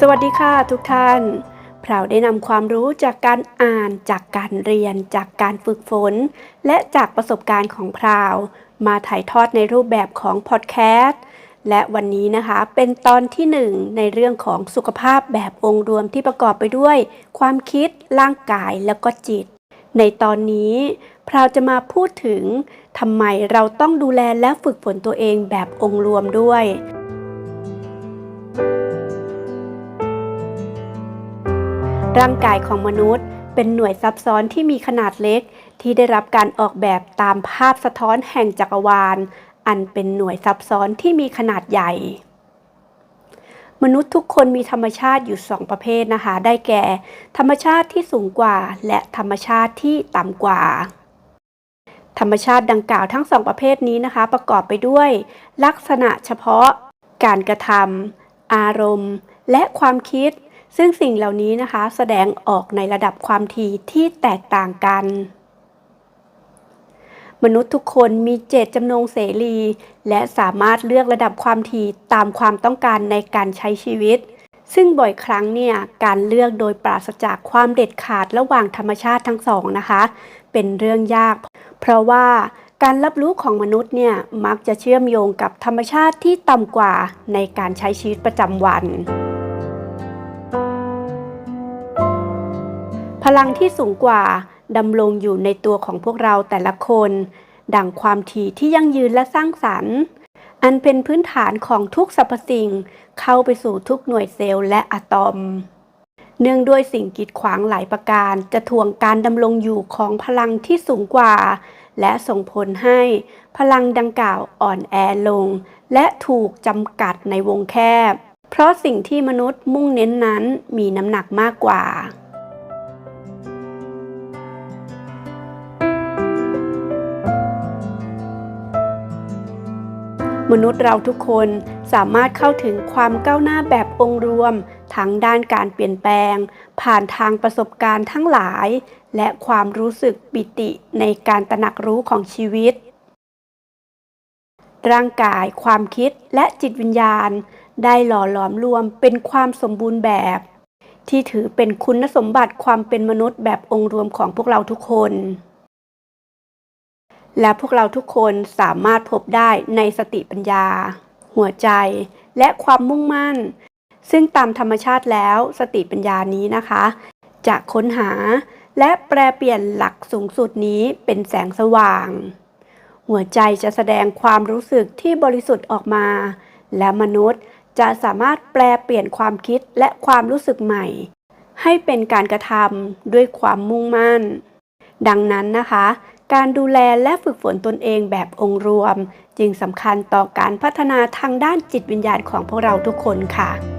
สวัสดีค่ะทุกท่าน พราวได้นำความรู้จากการอ่าน จากการเรียน จากการฝึกฝน และจากประสบการณ์ของพราว มาถ่ายทอดในรูปแบบของพอดแคสต์ และวันนี้นะคะเป็นตอนที่หนึ่งในเรื่องของสุขภาพแบบองค์รวมที่ประกอบไปด้วย ความคิด ร่างกาย แล้วก็จิต ในตอนนี้ พราวจะมาพูดถึงทำไมเราต้องดูแลและฝึกฝนตัวเองแบบองค์รวมด้วย ร่างกายของมนุษย์ เป็นหน่วยซับซ้อนที่มีขนาดเล็ก ที่ได้รับการออกแบบตามภาพสะท้อนแห่งจักรวาล อันเป็นหน่วยซับซ้อนที่มีขนาดใหญ่ มนุษย์ทุกคนมีธรรมชาติอยู่สองประเภทนะคะ ได้แก่ ธรรมชาติที่สูงกว่า และธรรมชาติที่ต่ำกว่าธรรมชาติดังกล่าวทั้งสองประเภทนี้นะคะ ประกอบไปด้วย ลักษณะเฉพาะ การกระทำอารมณ์ และความคิด ซึ่งสิ่งเหล่านี้นะคะแสดงออกในระดับความถี่ที่แตกต่างกัน มนุษย์ทุกคนมีเจตจำนงเสรี และสามารถเลือกระดับความถี่ตามความต้องการในการใช้ชีวิต ซึ่งบ่อยครั้งเนี่ยการเลือกโดยปราศจากความเด็ดขาดระหว่างธรรมชาติทั้งสองนะคะ เป็นเรื่องยาก เพราะว่าการรับรู้ของมนุษย์เนี่ยมักจะเชื่อมโยงกับธรรมชาติที่ต่ำกว่าในการใช้ชีวิตประจำวัน พลังที่สูงกว่าดำรงอยู่ในตัวของพวกเราแต่ละคน ดังความถี่ที่ยั่งยืนและสร้างสรรค์ อันเป็นพื้นฐานของทุกสรรพสิ่ง เข้าไปสู่ทุกหน่วยเซลล์และอะตอม เนื่องด้วยสิ่งกีดขวางหลายประการ จะทวงการดำรงอยู่ของพลังที่สูงกว่า และส่งผลให้พลังดังกล่าวอ่อนแอลง และถูกจำกัดในวงแคบ เพราะสิ่งที่มนุษย์มุ่งเน้นนั้นมีน้ำหนักมากกว่า มนุษย์เราทุกคนสามารถเข้าถึงความก้าวหน้าแบบองค์รวม ทั้งด้านการเปลี่ยนแปลง ผ่านทางประสบการณ์ทั้งหลาย และความรู้สึกปิติในการตระหนักรู้ของชีวิต ร่างกาย ความคิดและจิตวิญญาณ ได้หล่อหลอมรวมเป็นความสมบูรณ์แบบ ที่ถือเป็นคุณสมบัติความเป็นมนุษย์แบบองค์รวมของพวกเราทุกคน และพวกเราทุกคนสามารถพบได้ในสติปัญญา หัวใจ และความมุ่งมั่น ซึ่งตามธรรมชาติแล้วสติปัญญานี้นะคะ จะค้นหาและแปลเปลี่ยนหลักสูงสุดนี้เป็นแสงสว่าง หัวใจจะแสดงความรู้สึกที่บริสุทธิ์ออกมา และมนุษย์จะสามารถแปลเปลี่ยนความคิดและความรู้สึกใหม่ ให้เป็นการกระทำด้วยความมุ่งมั่น ดังนั้นนะคะ การดูแลและฝึกฝนตนเองแบบองค์รวม จึงสำคัญต่อการพัฒนาทางด้านจิตวิญญาณของพวกเราทุกคนค่ะ